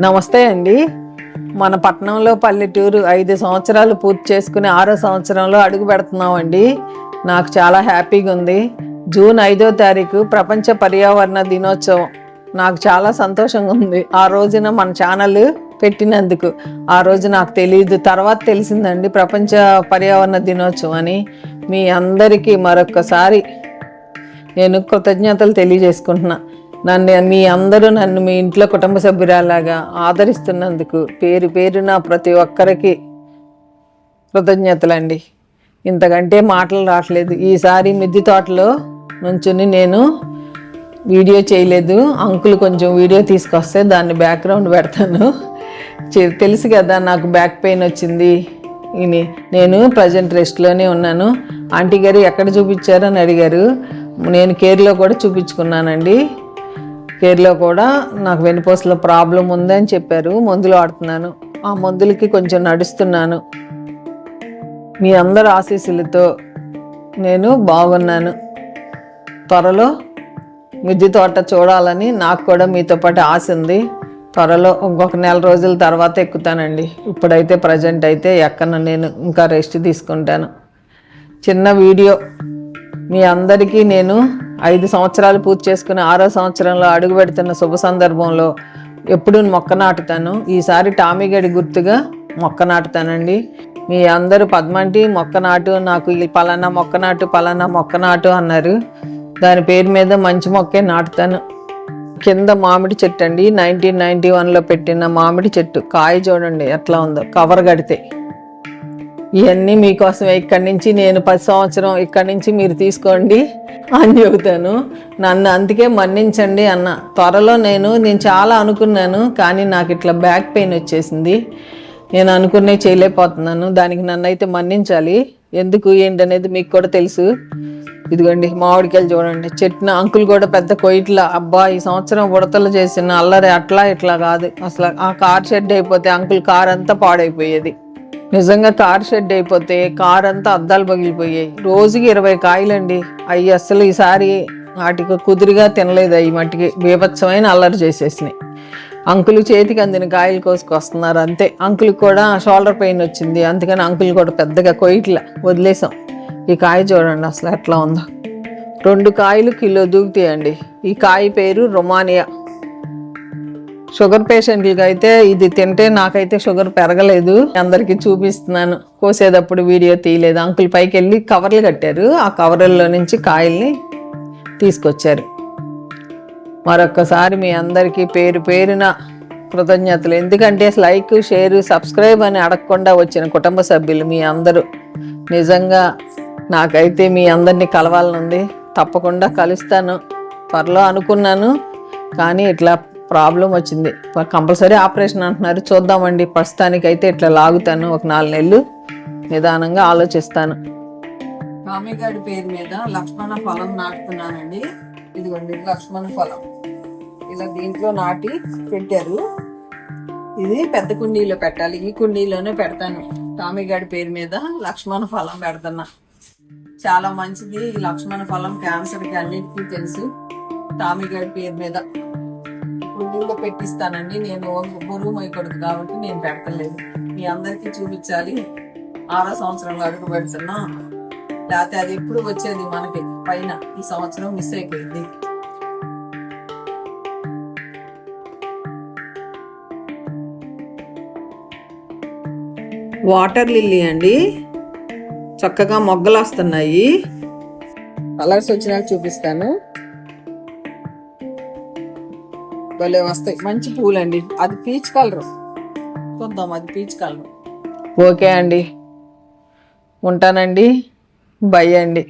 నమస్తే అండి. మన పట్టణంలో పల్లెటూరు ఐదు సంవత్సరాలు పూర్తి చేసుకుని ఆరో సంవత్సరంలో అడుగు పెడుతున్నామండి. నాకు చాలా హ్యాపీగా ఉంది. జూన్ ఐదో తారీఖు ప్రపంచ పర్యావరణ దినోత్సవం. నాకు చాలా సంతోషంగా ఉంది. ఆ రోజున మన ఛానల్ పెట్టినందుకు. ఆ రోజు నాకు తెలియదు తర్వాత తెలిసిందండి ప్రపంచ పర్యావరణ దినోత్సవం అని. మీ అందరికీ మరొక్కసారి నేను కృతజ్ఞతలు తెలియజేసుకుంటున్నా. నన్ను మీ అందరూ నన్ను మీ ఇంట్లో కుటుంబ సభ్యురాలాగా ఆదరిస్తున్నందుకు పేరు పేరున ప్రతి ఒక్కరికి కృతజ్ఞతలండి. ఇంతకంటే మాటలు రావట్లేదు ఈసారి మిద్ది తోటలో నుంచుని నేను వీడియో చేయలేదు. అంకుల్ కొంచెం వీడియో తీసుకొస్తే దాన్ని బ్యాక్గ్రౌండ్ పెడతాను. తెలుసు కదా నాకు బ్యాక్ పెయిన్ వచ్చింది. ఇని నేను ప్రజెంట్ రెస్ట్లోనే ఉన్నాను. ఆంటీ గారు ఎక్కడ చూపించారని అడిగారు. నేను కేర్లో కూడా చూపించుకున్నానండి. కేర్లో కూడా నాకు వెన్నుపూసలో ప్రాబ్లం ఉందని చెప్పారు. మందులు వాడుతున్నాను. ఆ మందులకి కొంచెం నడుస్తున్నాను. మీ అందరి ఆశీస్సులతో నేను బాగున్నాను. త్వరలో మిద్ది తోట చూడాలని నాకు కూడా మీతో పాటు ఆశ ఉంది. త్వరలో ఇంకొక నెల రోజుల తర్వాత ఎక్కుతానండి. ఇప్పుడైతే ప్రజెంట్ అయితే ఎక్కను నేను ఇంకా రెస్ట్ తీసుకుంటాను. చిన్న వీడియో మీ అందరికీ నేను ఐదు సంవత్సరాలు పూర్తి చేసుకుని ఆరో సంవత్సరంలో అడుగు పెడుతున్న శుభ సందర్భంలో ఎప్పుడు మొక్క నాటుతాను. ఈసారి టామీగడి గుర్తుగా మొక్క నాటుతానండి. మీ అందరూ పద్మంటి మొక్క నాటు నాకు ఈ పలానా మొక్క నాటు పలానా మొక్క నాటు అన్నారు. దాని పేరు మీద మంచి మొక్కే నాటుతాను. కింద మామిడి చెట్టు అండి. నైన్టీన్ నైన్టీ వన్లో పెట్టిన మామిడి చెట్టు. కాయ చూడండి ఎట్లా ఉందో. కవర్ కడితే. ఇవన్నీ మీకోసం ఇక్కడి నుంచి నేను పది సంవత్సరం ఇక్కడి నుంచి మీరు తీసుకోండి అని చెబుతాను. నన్ను అందుకే మన్నించండి అన్న. త్వరలో నేను నేను చాలా అనుకున్నాను కానీ నాకు ఇట్లా బ్యాక్ పెయిన్ వచ్చేసింది. నేను అనుకునే చేయలేకపోతున్నాను. దానికి నన్ను అయితే మన్నించాలి. ఎందుకు ఏంటనేది మీకు కూడా తెలుసు. ఇదిగోండి మామిడికాయలు చూడండి. చెట్న అంకుల్ కూడా పెద్ద కొయిట్ల అబ్బా ఈ సంవత్సరం ఉడతలు చేసిన అల్లరి అట్లా ఇట్లా కాదు. అసలు ఆ కార్ షెడ్ అయిపోతే అంకుల్ కార్ అంతా పాడైపోయేది. నిజంగా కార్ షెడ్ అయిపోతే కార్ అంతా అద్దాలు పగిలిపోయాయి. రోజుకి ఇరవై కాయలండి. అవి అస్సలు ఈసారి వాటికి కుదిరిగా తినలేదు. అవి మట్టికి బీభత్సమైన అల్లరి చేసేసినాయి. అంకుల్ చేతికి అందిన కాయలు కోసుకొస్తున్నారు అంతే. అంకుల్కి కూడా షోల్డర్ పెయిన్ వచ్చింది. అందుకని అంకుల్ కూడా పెద్దగా కొయ్యట్ల. వదిలేసాం. ఈ కాయ చూడండి అసలు ఎట్లా ఉందో. రెండు కాయలు కిలో దూకుతాయండి. ఈ కాయ పేరు రొమానియా. షుగర్ పేషెంట్లకి అయితే ఇది తింటే నాకైతే షుగర్ పెరగలేదు. అందరికీ చూపిస్తున్నాను. కోసేటప్పుడు వీడియో తీయలేదు. అంకుల్ పైకి వెళ్ళి కవర్లు కట్టారు. ఆ కవర్లలో నుంచి కాయల్ని తీసుకొచ్చారు. మరొక్కసారి మీ అందరికీ పేరు పేరున కృతజ్ఞతలు. ఎందుకంటే లైక్ షేర్ సబ్స్క్రైబ్ అని అడగకుండా వచ్చిన కుటుంబ సభ్యులు మీ అందరూ. నిజంగా నాకైతే మీ అందరినీ కలవాలనుంది. తప్పకుండా కలుస్తాను. త్వరలో అనుకున్నాను. కానీ ఇట్లా ప్రాబ్లం వచ్చింది. కంపల్సరీ ఆపరేషన్ అంటున్నారు. చూద్దామండి ప్రస్తుతానికి అయితే ఇట్లా లాగుతాను. ఒక నాలుగు నెలలు నిదానంగా ఆలోచిస్తాను. రామిగాడి పేరు మీద లక్ష్మణ ఫలం నాటుతున్నానండి. ఇదిగోండి లక్ష్మణ ఫలం. ఇలా దీంట్లో నాటి పెట్టారు. ఇది పెద్ద కుండీలో పెట్టాలి. ఈ కుండీలోనే పెడతాను. టామీగాడి పేరు మీద లక్ష్మణ ఫలం పెడుతున్నా. చాలా మంచిది ఈ లక్ష్మణ ఫలం. క్యాన్సర్కి అన్నిటికీ తెలుసు. టామీగాడి పేరు మీద. కుండీలో పెట్టిస్తానండి. నేను గుణుమై కొడుకు కాబట్టి నేను పెడతలేదు. మీ అందరికీ చూపించాలి. ఆరో సంవత్సరంలో అడుగు పెడుతున్నా. లేకపోతే అది ఎప్పుడు వచ్చేది మనకి? పైన ఈ సంవత్సరం మిస్ అయిపోయింది. వాటర్ లిల్లీ అండి. చక్కగా మొగ్గలు వస్తున్నాయి. కలర్స్ వచ్చినాక చూపిస్తాను. భలే వస్తాయి. మంచి పూలండి. అది పీచ్ కలర్. చూద్దాం అది పీచ్ కలర్. ఓకే అండి. ఉంటానండి. బై అండి.